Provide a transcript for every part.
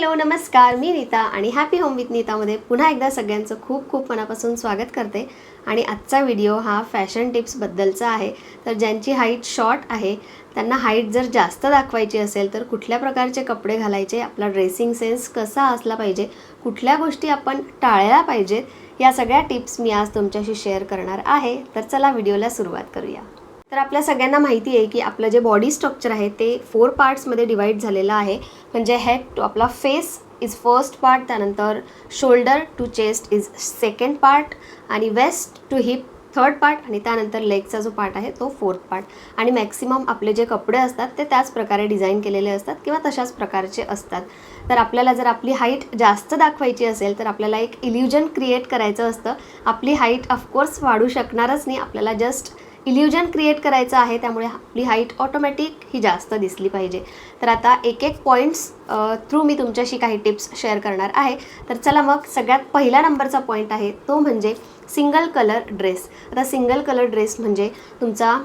Hello नमस्कार. मी नीता आणि happy home with नीतामध्ये पुन्हा एकदा सगळ्यांचं खूप खूप मनापासून स्वागत करते. आणि आजचा व्हिडिओ हा फॅशन टिप्सबद्दलचा आहे. तर ज्यांची हाईट शॉर्ट आहे त्यांना हाईट जर जास्त दाखवायची असेल तर कुठल्या प्रकारचे कपडे घालायचे आपला ड्रेसिंग सेन्स कसा असला पाहिजे कुठल्या गोष्टी आपण टाळल्या पाहिजेत या सगळ्या टिप्स मी आज तुमच्याशी शेअर करणार आहे. तर चला व्हिडिओला सुरुवात करूया. तर आपल्या सगळ्यांना माहिती आहे की आपलं जे बॉडी स्ट्रक्चर आहे ते फोर पार्ट्समध्ये डिवाईड झालेलं आहे. म्हणजे हेड टू आपला फेस इज फर्स्ट पार्ट त्यानंतर shoulder to chest is second part आणि waist to hip third part आणि त्यानंतर लेगचा जो पार्ट आहे तो फोर्थ पार्ट आणि मॅक्सिमम आपले जे कपडे असतात ते त्याच प्रकारे डिझाईन केलेले असतात किंवा तशाच प्रकारचे असतात. तर आपल्याला जर आपली हाईट जास्त दाखवायची असेल तर आपल्याला एक इल्युजन क्रिएट करायचं असतं. आपली हाईट ऑफकोर्स वाढू शकणारच नाही. आपल्याला जस्ट इल्युजन क्रिएट करायचं आहे त्यामुळे आपली हाईट ऑटोमॅटिक ही जास्त दिसली पाहिजे. तर आता एक एक पॉईंट्स थ्रू मी तुमच्याशी काही टिप्स शेअर करणार आहे. तर चला मग सगळ्यात पहिला नंबरचा पॉईंट आहे तो म्हणजे सिंगल कलर ड्रेस आता सिंगल कलर ड्रेस म्हणजे तुमचा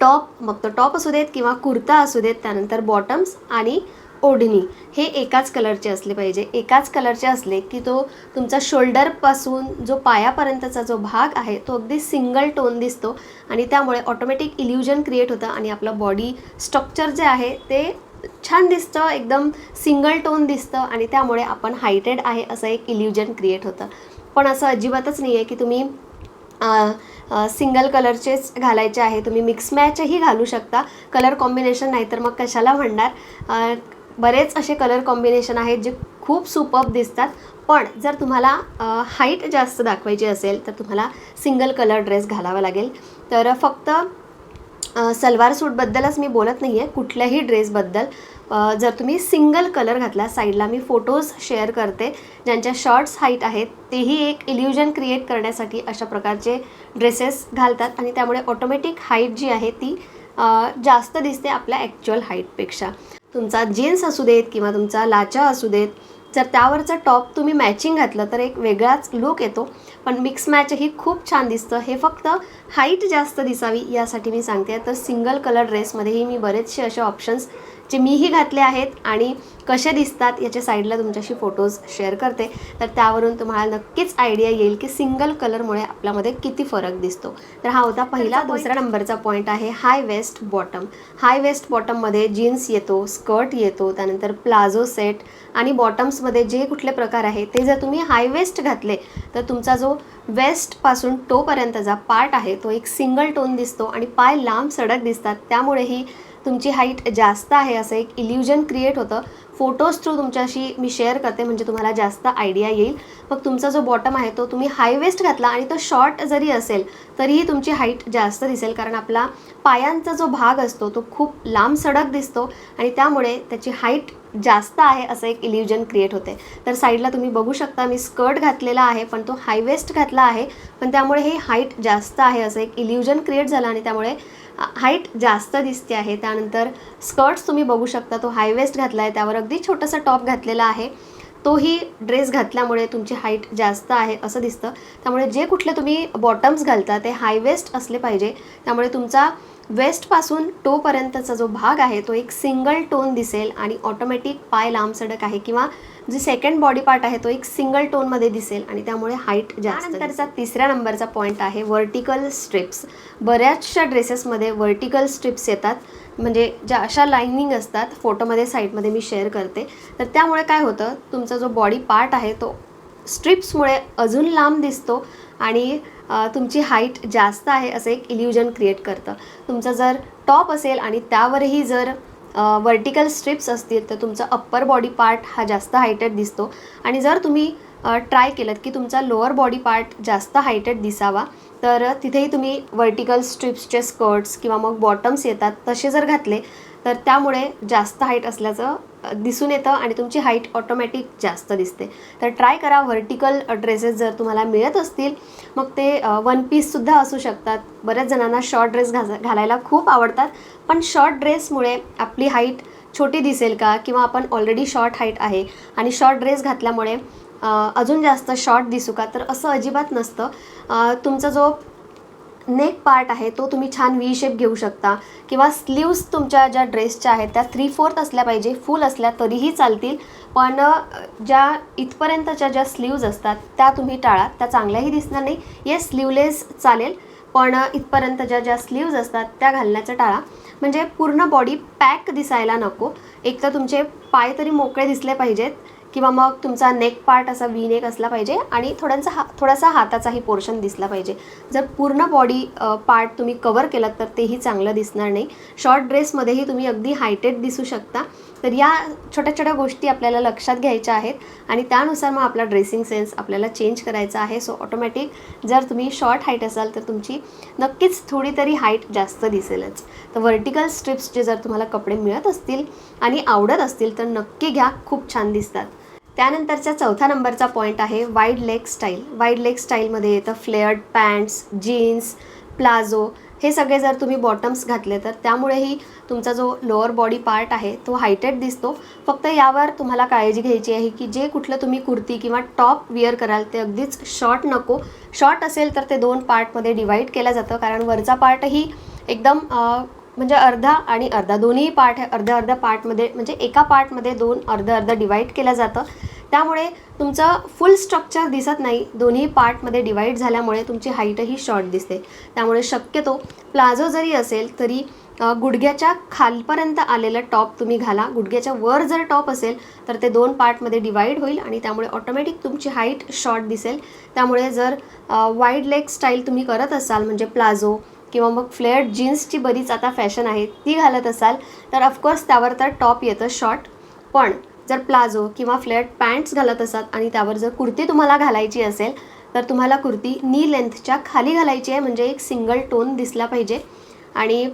टॉप मग तो टॉप असू देत किंवा कुर्ता असू देत त्यानंतर बॉटम्स आणि ओढणी हे एकाच कलरचे असले पाहिजे. एकाच कलरचे असले की तो तुमचा शोल्डरपासून जो पायापर्यंतचा जो भाग आहे तो अगदी सिंगल टोन दिसतो आणि त्यामुळे ऑटोमॅटिक इल्युजन क्रिएट होतं आणि आपलं बॉडी स्ट्रक्चर जे आहे ते छान दिसतं एकदम सिंगल टोन दिसतं आणि त्यामुळे आपण हायटेड आहे असं एक इल्युजन क्रिएट होतं. पण असं अजिबातच नाही आहे की तुम्ही सिंगल कलरचेच घालायचे आहे. तुम्ही मिक्स मॅचही घालू शकता. कलर कॉम्बिनेशन नाही तर मग कशाला म्हणणार? बरेच असे कलर कॉम्बिनेशन आहेत जे खूप सुपब दिसतात. पण जर तुम्हाला हाईट जास्त दाखवायची असेल तर तुम्हाला सिंगल कलर ड्रेस घालावा लागेल. तर फक्त सलवार सूटबद्दलच मी बोलत नाही आहे कुठल्याही ड्रेसबद्दल जर तुम्ही सिंगल कलर घातला साईडला मी फोटोज शेअर करते ज्यांच्या शॉर्ट्स हाईट आहेत तेही एक इल्युजन क्रिएट करण्यासाठी अशा प्रकारचे ड्रेसेस घालतात. आणि त्यामुळे ऑटोमॅटिक हाईट जी आहे ती जास्त दिसते आपल्या ॲक्च्युअल हाईटपेक्षा तुमचा जीन्स असू देत किंवा तुमचा लाचा असू देत जर त्यावरचा टॉप तुम्ही मॅचिंग घातलं तर एक वेगळाच लुक येतो. पण मिक्स मॅचही खूप छान दिसतं. हे फक्त हाईट जास्त दिसावी यासाठी मी सांगते. तर सिंगल कलर ड्रेसमध्येही मी बरेचसे असे ऑप्शन्स जे मीही घातले आहेत आणि कसे दिसतात याच्या साईडला तुमच्याशी फोटोज शेअर करते तर त्यावरून तुम्हाला नक्कीच आयडिया येईल की सिंगल कलरमुळे आपल्यामध्ये किती फरक दिसतो. तर हा होता पहिला दुसरा नंबरचा पॉईंट आहे high waist bottom high waist बॉटममध्ये jeans येतो स्कर्ट येतो त्यानंतर प्लाझो सेट आणि बॉटम्समध्ये जे कुठले प्रकार आहे ते जर तुम्ही हाय वेस्ट घातले तर तुमचा जो वेस्टपासून टोपर्यंतचा पार्ट आहे तो एक सिंगल टोन दिसतो आणि पाय लांब सडक दिसतात. त्यामुळेही तुमची हाईट जास्त आहे असं एक इल्युजन क्रिएट होतं. फोटोज थ्रू तुमच्याशी मी शेअर करते म्हणजे तुम्हाला जास्त आयडिया येईल. मग तुमचा जो बॉटम आहे तो तुम्ही हाय वेस्ट घातला आणि तो शॉर्ट जरी असेल तरीही तुमची हाईट जास्त दिसेल. कारण आपला पायांचा जो भाग असतो तो खूप लांब सडक दिसतो. आणि त्यामुळे त्याची हाईट जास्त आहे असं एक इल्युजन क्रिएट होते. तर साईडला तुम्ही बघू शकता मी स्कर्ट घातलेला आहे पण तो हायवेस्ट घातला आहे. पण त्यामुळे हे हाईट जास्त आहे असं एक इल्युजन क्रिएट झालं आणि त्यामुळे हाईट जास्त दिसते आहे. त्यानंतर स्कर्ट्स तुम्ही बघू शकता तो हायवेस्ट घातला आहे त्यावर अगदी छोटासा टॉप घातलेला आहे. तोही ड्रेस घातल्यामुळे तुमची हाईट जास्त आहे असं दिसतं. त्यामुळे जे कुठले तुम्ही बॉटम्स घालता ते हायवेस्ट असले पाहिजे. त्यामुळे तुमचा वेस्टपासून टोपर्यंतचा जो भाग आहे तो एक सिंगल टोन दिसेल आणि ऑटोमॅटिक पाय लांब सडक आहे किंवा जी सेकंड बॉडी पार्ट आहे तो एक सिंगल टोनमध्ये दिसेल आणि त्यामुळे हाईट जास्त नंतरचा तिसऱ्या नंबरचा पॉईंट आहे व्हर्टिकल स्ट्रिप्स बऱ्याचशा ड्रेसेसमध्ये व्हर्टिकल स्ट्रिप्स येतात. म्हणजे ज्या अशा लाईनिंग असतात फोटोमध्ये साईडमध्ये मी शेअर करते. तर त्यामुळे काय होतं तुमचा जो बॉडी पार्ट आहे तो स्ट्रिप्समुळे अजून लांब दिसतो आणि तुमची हाईट जास्त आहे असं एक इल्युजन क्रिएट करतं. तुमचं जर टॉप असेल आणि त्यावरही जर वर्टिकल स्ट्रिप्स असतील तर तुमचा अप्पर बॉडी पार्ट हा जास्त हायटेड दिसतो. आणि जर तुम्ही ट्राय केलं की तुमचा लोअर बॉडी पार्ट जास्त हायटेड दिसावा तर तिथेही तुम्ही वर्टिकल स्ट्रिप्सचे स्कर्ट्स किंवा मग बॉटम्स येतात तसे जर घातले तर त्यामुळे जास्त हाईट असल्याचं दिसून येतं आणि तुमची हाईट ऑटोमॅटिक जास्त दिसते. तर ट्राय करा व्हर्टिकल ड्रेसेस जर तुम्हाला मिळत असतील मग ते वन पीससुद्धा असू शकतात. बऱ्याच जणांना शॉर्ट ड्रेस घा घालायला खूप आवडतात पण शॉर्ट ड्रेसमुळे आपली हाईट छोटी दिसेल का? किंवा आपण ऑलरेडी शॉर्ट हाईट आहे आणि शॉर्ट ड्रेस घातल्यामुळे अजून जास्त शॉर्ट दिसू का? तर असं अजिबात नसतं. तुमचा जो नेक पार्ट आहे तो तुम्ही छान व्ही शेप घेऊ शकता. किंवा स्लीव्स तुमच्या ज्या ड्रेसच्या आहेत त्या थ्री फोर्थ असल्या पाहिजे फुल असल्या तरीही चालतील. पण ज्या इथपर्यंतच्या ज्या स्लीव्ज असतात त्या तुम्ही टाळा त्या चांगल्याही दिसणार नाही. येस स्लीवलेस चालेल पण इथपर्यंत ज्या ज्या स्लीव्ज असतात त्या घालण्याचं टाळा. म्हणजे पूर्ण बॉडी पॅक दिसायला नको. एक तर तुमचे पाय तरी मोकळे दिसले पाहिजेत. किंवा मग तुमचा नेक पार्ट असा वी नेक असला पाहिजे आणि थोड्यांचा हा थोडासा हाताचाही पोर्शन दिसला पाहिजे. जर पूर्ण बॉडी पार्ट तुम्ही कवर केलात तर तेही चांगलं दिसणार नाही. शॉर्ट ड्रेसमध्येही तुम्ही अगदी हायटेड दिसू शकता. तर या छोट्या छोट्या गोष्टी आपल्याला लक्षात घ्यायच्या आहेत आणि त्यानुसार मग आपला ड्रेसिंग सेन्स आपल्याला चेंज करायचा आहे. सो ऑटोमॅटिक जर तुम्ही शॉर्ट हाईट असाल तर तुमची नक्कीच थोडी तरी हाईट जास्त दिसेलच. तर व्हर्टिकल स्ट्रिप्सचे जर तुम्हाला कपडे मिळत असतील आणि आवडत असतील तर नक्की घ्या खूप छान दिसतात. त्यानंतरचा चौथा नंबरचा पॉईंट आहे wide leg style wide leg स्टाईलमध्ये येतं फ्लेअर्ड पॅन्ट्स जीन्स प्लाझो हे सगळे जर तुम्ही बॉटम्स घातले तर त्यामुळेही तुमचा जो लोअर बॉडी पार्ट आहे तो हायटेड दिसतो. फक्त यावर तुम्हाला काळजी घ्यायची आहे की जे कुठलं तुम्ही कुर्ती किंवा टॉप विअर कराल ते अगदीच शॉर्ट नको. शॉर्ट असेल तर ते दोन पार्टमध्ये डिवाईड केलं जातं कारण वरचा पार्टही एकदम म्हणजे अर्धा आणि अर्धा दोन्ही पार्ट अर्ध्या अर्ध्या पार्टमध्ये म्हणजे एका पार्टमध्ये दोन अर्ध अर्ध डिवाईड केलं जातं. त्यामुळे तुमचं फुल स्ट्रक्चर दिसत नाही. दोन्ही पार्टमध्ये डिवाईड झाल्यामुळे तुमची हाईटही शॉर्ट दिसते. त्यामुळे शक्यतो प्लाझो जरी असेल तरी गुडघ्याच्या खालपर्यंत आलेलं टॉप तुम्ही घाला. गुडघ्याच्या वर जर टॉप असेल तर ते दोन पार्टमध्ये डिवाईड होईल आणि त्यामुळे ऑटोमॅटिक तुमची हाईट शॉर्ट दिसेल. त्यामुळे जर वाईड लेग स्टाईल तुम्ही करत असाल म्हणजे प्लाझो किंवा मग फ्लेअर्ड जीन्सची बरीच आता फॅशन आहे ती घालत असाल तर ऑफकोर्स त्यावर तर टॉप येतं शॉर्ट पण जर प्लाझो किंवा फ्लेट पॅन्ट्स घालत असाल आणि त्यावर जर कुर्ती तुम्हाला घालायची असेल तर तुम्हाला कुर्ती नी लेंथच्या खाली घालायची आहे. म्हणजे एक सिंगल टोन दिसला पाहिजे. आणि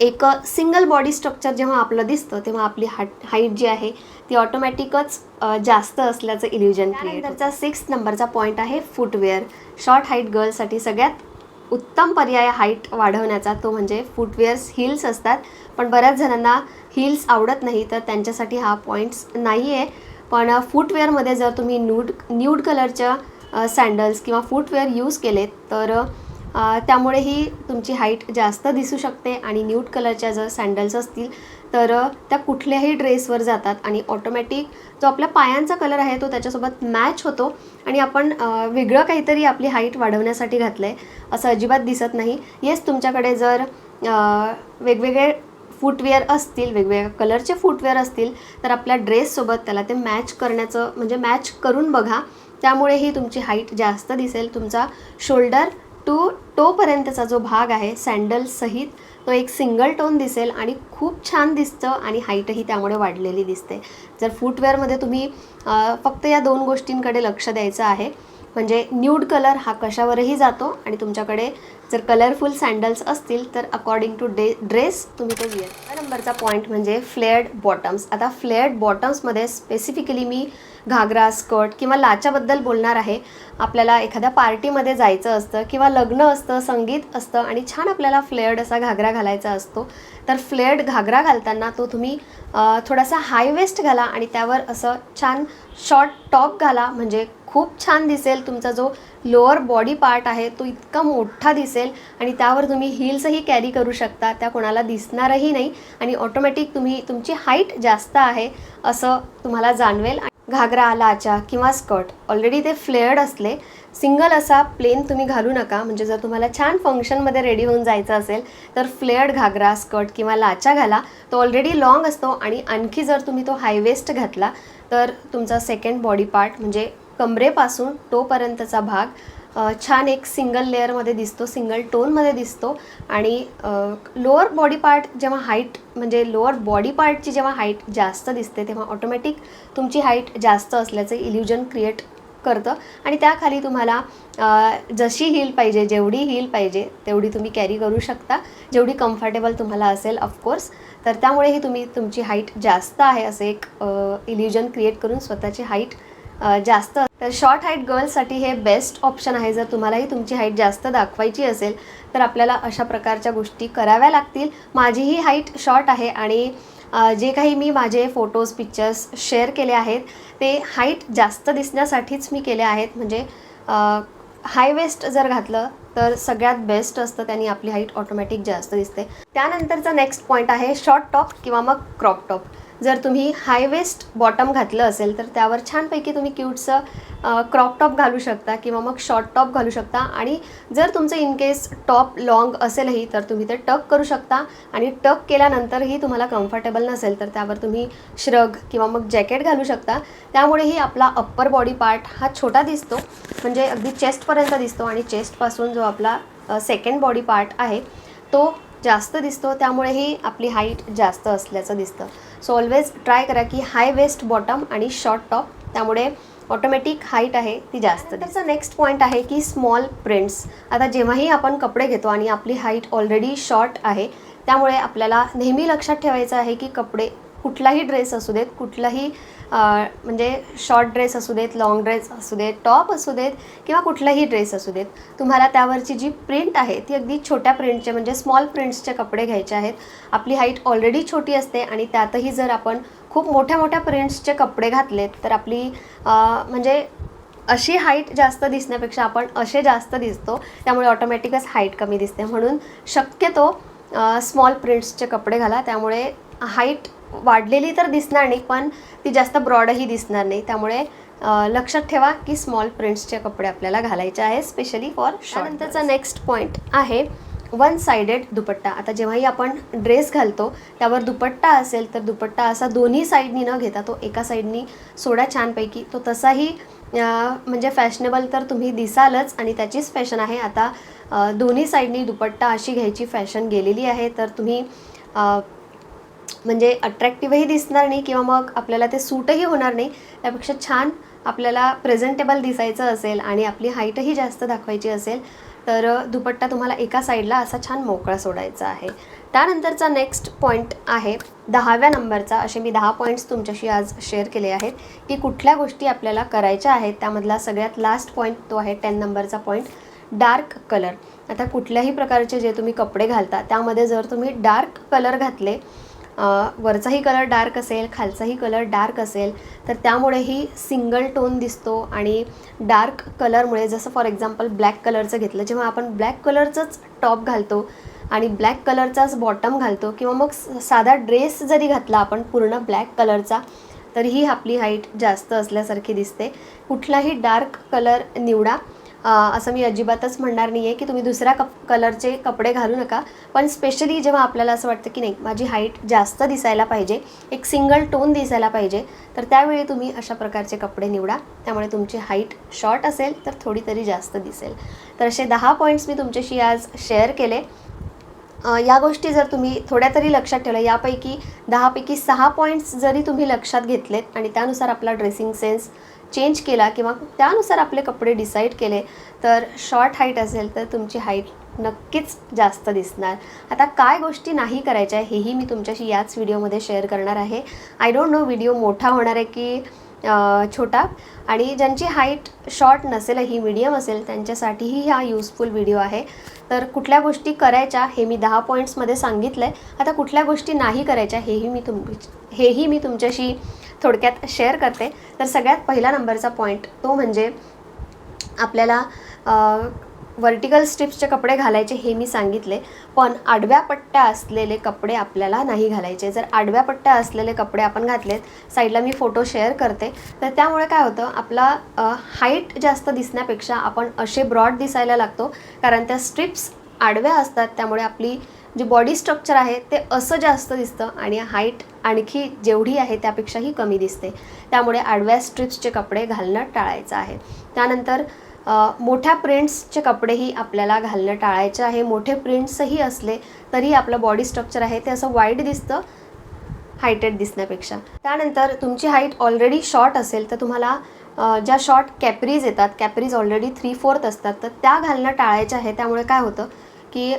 एक सिंगल बॉडी स्ट्रक्चर जेव्हा आपलं दिसतं तेव्हा आपली हाट हाईट जी आहे ती ऑटोमॅटिकच जास्त असल्याचं इल्युजन त्यानंतरचा सिक्स नंबरचा पॉईंट आहे फुटवेअर शॉर्ट हाईट गर्लसाठी सगळ्यात उत्तम पर्याय हाईट वाढवण्याचा तो म्हणजे फुटवेअर्स हिल्स असतात. पण बऱ्याच जणांना हिल्स आवडत नाही तर त्यांच्यासाठी हा पॉईंट्स नाही आहे पण फुटवेअरमध्ये जर तुम्ही न्यूड न्यूड कलरच्या सँडल्स किंवा फुटवेअर यूज केलेत तर त्यामुळेही तुमची हाईट जास्त दिसू शकते आणि न्यूड कलरच्या जर सँडल्स असतील तर त्या कुठल्याही ड्रेसवर जातात आणि ऑटोमॅटिक जो आपल्या पायांचा कलर आहे तो त्याच्यासोबत मॅच होतो आणि आपण वेगळं काहीतरी आपली हाईट वाढवण्यासाठी घातलं आहे असं अजिबात दिसत नाही. येस तुमच्याकडे जर वेगवेगळे फुटवेअर असतील वेगवेगळ्या कलरचे फुटवेअर असतील तर आपल्या ड्रेससोबत त्याला ते मॅच करण्याचं म्हणजे मॅच करून बघा. त्यामुळेही तुमची हाईट जास्त दिसेल. तुमचा शोल्डर टू टोपर्यंतचा जो भाग आहे सँडलसहित तो एक सिंगल टोन दिसेल आणि खूप छान दिसतं आणि हाईटही त्यामुळे वाढलेली दिसते. जर फुटवेअरमध्ये तुम्ही फक्त या दोन गोष्टींकडे लक्ष द्यायचं आहे म्हणजे न्यूड कलर हा कशावरही जातो आणि तुमच्याकडे जर कलरफुल सँडल्स असतील तर अकॉर्डिंग टू डे ड्रेस तुम्ही तो विअर नंबरचा पॉईंट म्हणजे फ्लेअर्ड बॉटम्स आता फ्लेअर्ड बॉटम्समध्ये स्पेसिफिकली मी घागरा स्कर्ट किंवा लाच्याबद्दल बोलणार आहे. आपल्याला एखाद्या पार्टीमध्ये जायचं असतं किंवा लग्न असतं संगीत असतं आणि छान आपल्याला फ्लेअर्ड असा घागरा घालायचा असतो तर फ्लेअर्ड घागरा घालताना तो तुम्ही थोडासा हाय वेस्ट घाला आणि त्यावर असं छान शॉर्ट टॉप घाला म्हणजे खूप छान दिसेल. तुमचा जो लोअर बॉडी पार्ट आहे तो इतका मोठा दिसेल आणि त्यावर तुम्ही हिल्सही कॅरी करू शकता. त्या कोणाला दिसणारही नाही आणि ऑटोमॅटिक तुम्ही तुमची हाईट जास्त आहे असं तुम्हाला जाणवेल. घागरा लाचा किंवा स्कर्ट ऑलरेडी ते फ्लेअर्ड असले सिंगल असा प्लेन तुम्ही घालू नका. म्हणजे जर तुम्हाला छान फंक्शनमध्ये रेडी होऊन जायचं असेल तर फ्लेअर्ड घागरा स्कर्ट किंवा लाचा घाला. तो ऑलरेडी लाँग असतो आणि आणखी जर तुम्ही तो हायवेस्ट घातला तर तुमचा सेकंड बॉडी पार्ट म्हणजे कमरेपासून टोपर्यंतचा भाग छान एक सिंगल लेअरमध्ये दिसतो सिंगल टोनमध्ये दिसतो. आणि लोअर बॉडी पार्ट जेव्हा हाईट म्हणजे लोअर बॉडी पार्टची जेव्हा हाईट जास्त दिसते तेव्हा ऑटोमॅटिक तुमची हाईट जास्त असल्याचं इल्युजन क्रिएट करतं. आणि त्याखाली तुम्हाला जशी हील पाहिजे जेवढी हील पाहिजे तेवढी तुम्ही कॅरी करू शकता. जेवढी कम्फर्टेबल तुम्हाला असेल ऑफकोर्स तर त्यामुळेही तुम्ही तुमची हाईट जास्त आहे असं एक इल्युजन क्रिएट करून स्वतःची हाईट जास्त तर शॉर्ट हाईट गर्ल्ससाठी हे बेस्ट ऑप्शन आहे. जर तुम्हालाही तुमची हाईट जास्त दाखवायची असेल तर आपल्याला अशा प्रकारच्या गोष्टी कराव्या लागतील. माझीही हाईट शॉर्ट आहे आणि जे काही मी माझे फोटोज पिक्चर्स शेअर केले आहेत ते हाईट जास्त दिसण्यासाठीच मी केले आहेत. म्हणजे हाय वेस्ट जर घातलं तर सगळ्यात बेस्ट असतं त्यांनी आपली हाईट ऑटोमॅटिक जास्त दिसते. त्यानंतरचा नेक्स्ट पॉईंट आहे शॉर्ट टॉप किंवा मग क्रॉप टॉप जर तुम्ही हाय वेस्ट बॉटम घातलं असेल तर त्यावर छानपैकी तुम्ही क्यूटचं क्रॉप टॉप घालू शकता किंवा मग शॉर्ट टॉप घालू शकता. आणि जर तुमचं इनकेस टॉप लॉंग असेलही तर तुम्ही ते टक करू शकता. आणि टक केल्यानंतरही तुम्हाला कम्फर्टेबल नसेल तर त्यावर तुम्ही श्रग किंवा मग जॅकेट घालू शकता. त्यामुळेही आपला अप्पर बॉडी पार्ट हा छोटा दिसतो. म्हणजे अगदी चेस्टपर्यंत दिसतो आणि चेस्टपासून जो आपला सेकंड बॉडी पार्ट आहे तो जास्त दिसतो. त्यामुळेही आपली हाईट जास्त असल्याचं दिसतं. सो ऑलवेज ट्राय करा की हाय वेस्ट बॉटम आणि शॉर्ट टॉप त्यामुळे ऑटोमॅटिक हाईट आहे ती जास्त त्याचा नेक्स्ट पॉईंट आहे की स्मॉल प्रिंट्स आता जेव्हाही आपण कपडे घेतो आणि आपली हाईट ऑलरेडी शॉर्ट आहे त्यामुळे आपल्याला नेहमी लक्षात ठेवायचं आहे की कपडे कुठलाही ड्रेस असू देत कुठलाही म्हणजे शॉर्ट ड्रेस असू देत लाँग ड्रेस असू देत टॉप असू देत किंवा कुठलाही ड्रेस असू देत तुम्हाला त्यावरची जी प्रिंट आहे ती अगदी छोट्या प्रिंटचे म्हणजे स्मॉल प्रिंट्सचे कपडे घ्यायचे आहेत. आपली हाईट ऑलरेडी छोटी असते आणि त्यातही जर आपण खूप मोठ्या मोठ्या प्रिंट्सचे कपडे घातलेत तर आपली म्हणजे अशी हाईट जास्त दिसण्यापेक्षा आपण असे जास्त दिसतो त्यामुळे ऑटोमॅटिकच हाईट कमी दिसते. म्हणून शक्यतो स्मॉल प्रिंट्सचे कपडे घाला त्यामुळे हाईट वाढलेली तर दिसणार नाही पण ती जास्त ब्रॉडही दिसणार नाही. त्यामुळे लक्षात ठेवा की स्मॉल प्रिंट्सचे कपडे आपल्याला घालायचे आहे स्पेशली फॉर त्यानंतरचा नेक्स्ट पॉईंट आहे वन सायडेड दुपट्टा. आता जेव्हाही आपण ड्रेस घालतो त्यावर दुपट्टा असेल तर दुपट्टा असा दोन्ही साईडनी न घेता तो एका साईडनी सोडा छानपैकी. तो तसाही म्हणजे फॅशनेबल तर तुम्ही दिसालच आणि त्याचीच फॅशन आहे. आता दोन्ही साईडनी दुपट्टा अशी घ्यायची फॅशन गेलेली आहे तर तुम्ही म्हणजे अट्रॅक्टिव्हही दिसणार नाही किंवा मग आपल्याला ते सूटही होणार नाही त्यापेक्षा छान आपल्याला प्रेझेंटेबल दिसायचं असेल आणि आपली हाईटही जास्त दाखवायची असेल तर दुपट्टा तुम्हाला एका साईडला असा छान मोकळा सोडायचा आहे. त्यानंतरचा नेक्स्ट पॉईंट आहे दहाव्या नंबरचा असे मी दहा पॉईंट्स तुमच्याशी आज शेअर केले आहेत की कुठल्या गोष्टी आपल्याला करायच्या आहेत त्यामधला सगळ्यात लास्ट पॉईंट तो आहे टेन नंबरचा पॉईंट डार्क कलर आता कुठल्याही प्रकारचे जे तुम्ही कपडे घालता त्यामध्ये जर तुम्ही डार्क कलर घातले वरचाही कलर डार्क असेल खालचाही कलर डार्क असेल तर त्यामुळेही सिंगल टोन दिसतो आणि डार्क कलरमुळे जसं फॉर एक्झाम्पल ब्लॅक कलरचं घेतलं जेव्हा आपण ब्लॅक कलरचंच टॉप घालतो आणि ब्लॅक कलरचाच बॉटम घालतो किंवा मग साधा ड्रेस जरी घातला आपण पूर्ण ब्लॅक कलरचा तरीही आपली हाईट जास्त असल्यासारखी दिसते. कुठलाही डार्क कलर निवडा. असं मी अजिबातच म्हणणार नाही आहे की तुम्ही दुसऱ्या कप कलरचे कपडे घालू नका. पण स्पेशली जेव्हा आपल्याला असं वाटतं की नाही माझी हाईट जास्त दिसायला पाहिजे एक सिंगल टोन दिसायला पाहिजे तर त्यावेळी तुम्ही अशा प्रकारचे कपडे निवडा. त्यामुळे तुमची हाईट शॉर्ट असेल तर थोडी तरी जास्त दिसेल. तर असे दहा पॉईंट्स मी तुमच्याशी आज शेअर केले. या गोष्टी जर तुम्ही थोड्या तरी लक्षात ठेवल्या यापैकी दहापैकी सहा पॉईंट्स जरी तुम्ही लक्षात घेतलेत आणि त्यानुसार आपला ड्रेसिंग सेन्स चेंज केला किंवा त्यानुसार आपले कपडे डिसाईड केले तर शॉर्ट हाईट असेल तर तुमची हाईट नक्कीच जास्त दिसणार. आता काय गोष्टी नाही करायच्या हेही मी तुमच्याशी याच व्हिडिओमध्ये शेअर करणार आहे. आय डोंट नो व्हिडिओ मोठा होणार आहे की छोटा. आणि ज्यांची हाईट शॉर्ट नसेलही मीडियम असेल त्यांच्यासाठीही हा यूजफुल व्हिडिओ आहे. तर कुठल्या गोष्टी करायच्या हे मी दहा पॉईंट्समध्ये सांगितलं आहे आता कुठल्या गोष्टी नाही करायच्या हेही मी तुम हेही मी तुमच्याशी थोडक्यात शेअर करते. तर सगळ्यात पहिला नंबरचा पॉईंट तो म्हणजे आपल्याला वर्टिकल स्ट्रिप्सचे कपडे घालायचे हे मी सांगितले. पण आडव्या पट्ट्या असलेले कपडे आपल्याला नाही घालायचे. जर आडव्या पट्ट्या असलेले कपडे आपण घातलेत साईडला मी फोटो शेअर करते. तर त्यामुळे काय होतं आपला हाईट जास्त दिसण्यापेक्षा आपण असे ब्रॉड दिसायला लागतो. कारण त्या स्ट्रिप्स आडव्या असतात त्यामुळे आपली जे बॉडी स्ट्रक्चर आहे ते असं जास्त दिसतं आणि हाईट आणखी जेवढी आहे त्यापेक्षाही कमी दिसते. त्यामुळे आडव्या स्ट्रिप्सचे कपडे घालणं टाळायचं आहे. त्यानंतर मोठ्या प्रिंट्सचे कपडेही आपल्याला घालणं टाळायचे आहे. मोठे प्रिंट्सही असले तरी आपलं बॉडी स्ट्रक्चर आहे ते असं वाईट दिसतं हायटेड दिसण्यापेक्षा. त्यानंतर तुमची हाईट ऑलरेडी शॉर्ट असेल तर तुम्हाला ज्या शॉर्ट कॅपरीज येतात कॅपरीज ऑलरेडी थ्री फोर्थ असतात तर त्या घालणं टाळायच्या आहे. त्यामुळे काय होतं की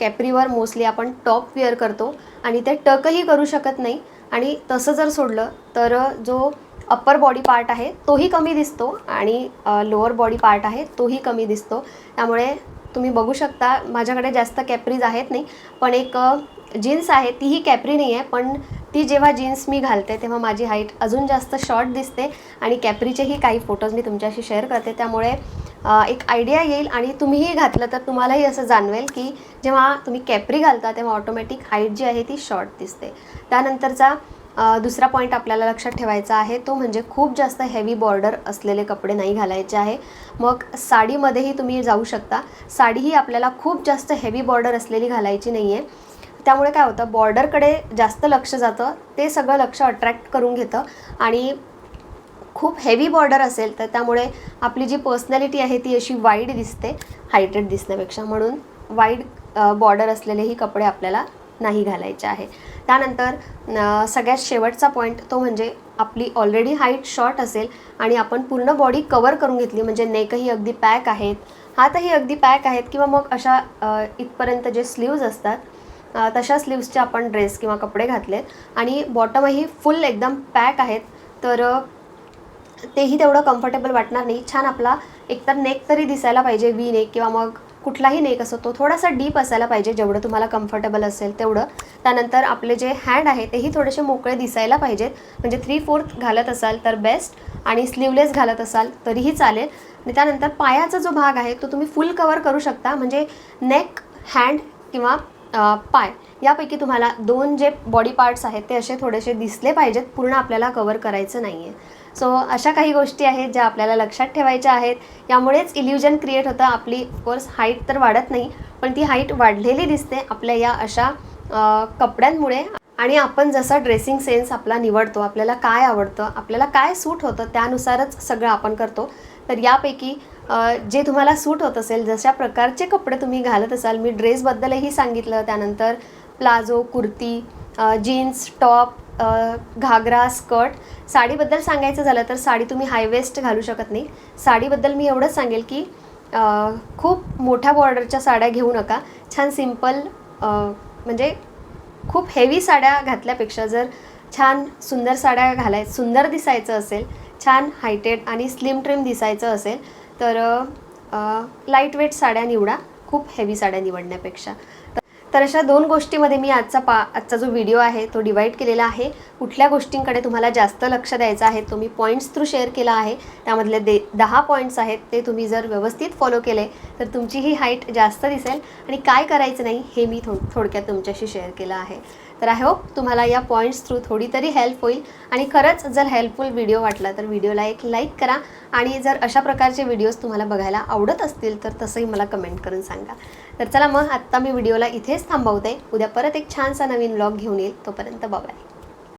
कॅपरीवर मोस्टली आपण टॉप वेअर करतो आणि ते टकही करू शकत नाही. आणि तसं जर सोडलं तर जो अप्पर बॉडी पार्ट आहे तोही कमी दिसतो आणि लोअर बॉडी पार्ट आहे तोही कमी दिसतो. त्यामुळे तुम्ही बघू शकता माझ्याकडे जास्त कॅपरीज आहेत नाही. पण एक जीन्स आहे तीही कॅपरी नाही आहे. पण ती जेव्हा जीन्स मी घालते तेव्हा माझी हाईट अजून जास्त शॉर्ट दिसते. आणि कॅपरीचेही काही फोटोज मी तुमच्याशी शेअर करते. त्यामुळे एक आयडिया येईल आणि तुम्हीही घातलं तर तुम्हालाही असं जाणवेल की जेव्हा तुम्ही कॅपरी घालता तेव्हा ऑटोमॅटिक हाईट जी आहे ती शॉर्ट दिसते. त्यानंतरचा दुसरा पॉईंट आपल्याला लक्षात ठेवायचा आहे तो म्हणजे खूप जास्त हेवी बॉर्डर असलेले कपडे नाही घालायचे आहे. मग साडीमध्येही तुम्ही जाऊ शकता. साडीही आपल्याला खूप जास्त हेवी बॉर्डर असलेली घालायची नाही आहे त्यामुळे काय होतं बॉर्डरकडे जास्त लक्ष जातं ते सगळं लक्ष अट्रॅक्ट करून घेतं आणि खूप हेवी बॉर्डर असेल तर त्यामुळे आपली जी पर्सनॅलिटी आहे ती अशी वाईड दिसते हायटेड दिसण्यापेक्षा. म्हणून वाईड बॉर्डर असलेलेही कपडे आपल्याला नाही घालायचे आहे. त्यानंतर सगळ्यात शेवटचा पॉईंट तो म्हणजे आपली ऑलरेडी हाईट शॉर्ट असेल आणि आपण पूर्ण बॉडी कवर करून घेतली म्हणजे नेकही अगदी पॅक आहेत हातही अगदी पॅक आहेत किंवा मग अशा इथपर्यंत जे स्लीव्ज असतात तशा स्लीव्सचे आपण ड्रेस किंवा कपडे घातलेत. आणि बॉटमही फुल एकदम पॅक आहेत. तर तेही तेवढं कम्फर्टेबल वाटणार नाही. छान आपला एकतर नेक तरी दिसायला पाहिजे वी नेक किंवा मग कुठलाही नेक असो तो थोडासा डीप असायला पाहिजे जेवढं तुम्हाला कम्फर्टेबल असेल तेवढं. त्यानंतर आपले जे हँड आहे तेही थोडेसे मोकळे दिसायला पाहिजेत. म्हणजे थ्री फोर्थ घालत असाल तर बेस्ट आणि स्लीवलेस घालत असाल तरीही चालेल. आणि त्यानंतर पायाचा जो भाग आहे तो तुम्ही फुल कवर करू शकता. म्हणजे नेक हँड किंवा पाय यापैकी तुम्हाला दोन जे बॉडी पार्ट्स आहेत ते असे थोडेसे दिसले पाहिजेत. पूर्ण आपल्याला कवर करायचं नाही आहे सो अशा काही गोष्टी आहेत ज्या आपल्याला लक्षात ठेवायच्या आहेत. यामुळेच इल्युजन क्रिएट होतं. आपली ऑफकोर्स हाईट तर वाढत नाही पण ती हाईट वाढलेली दिसते आपल्या या अशा कपड्यांमुळे. आणि आपण जसा ड्रेसिंग सेन्स आपला निवडतो आपल्याला काय आवडतं आपल्याला काय सूट होतं त्यानुसारच सगळं आपण करतो. तर यापैकी जे तुम्हाला सूट होत असेल जशा प्रकारचे कपडे तुम्ही घालत असाल मी ड्रेसबद्दलही सांगितलं त्यानंतर palazzo kurti jeans top ghagra skirt. साडीबद्दल सांगायचं झालं तर साडी तुम्ही हायवेस्ट घालू शकत नाही. साडीबद्दल मी एवढंच सांगेल की खूप मोठ्या बॉर्डरच्या साड्या घेऊ नका. छान सिंपल म्हणजे खूप हेवी साड्या घातल्यापेक्षा जर छान सुंदर साड्या घालाय सुंदर दिसायचं असेल छान हायटेड आणि स्लिम ट्रिम दिसायचं असेल तर लाइट वेट साड्या निवडा. खूप हेवी साड्या निवडण्यापेक्षा. तर- अशा दोन गोष्टीमध्ये मी आजचा पा आजचा जो व्हिडिओ आहे तो डिवाईड केलेला आहे. कुठल्या गोष्टींकडे तुम्हाला जास्त लक्ष द्यायचं आहे तो मी पॉईंट्स थ्रू शेअर केला आहे. त्यामधले दे दहा पॉईंट्स आहेत ते तुम्ही जर व्यवस्थित फॉलो केले तर तुमची ही हाईट जास्त दिसेल. आणि काय करायचं नाही हे मी थो थोडक्यात तुमच्याशी शेअर केलं आहे. तर आय होप तुम्हाला या पॉईंट्स थ्रू थोडी तरी हेल्प होईल. आणि खरंच जर हेल्पफुल व्हिडिओ वाटला तर व्हिडिओला एक लाईक करा. आणि जर अशा प्रकारचे व्हिडिओज तुम्हाला बघायला आवडत असतील तर तसंही मला कमेंट करून सांगा. तर चला मग आत्ता मी व्हिडिओला इथेच थांबवते. उद्या परत एक छानसा नवीन ब्लॉग घेऊन येईल. तोपर्यंत बाय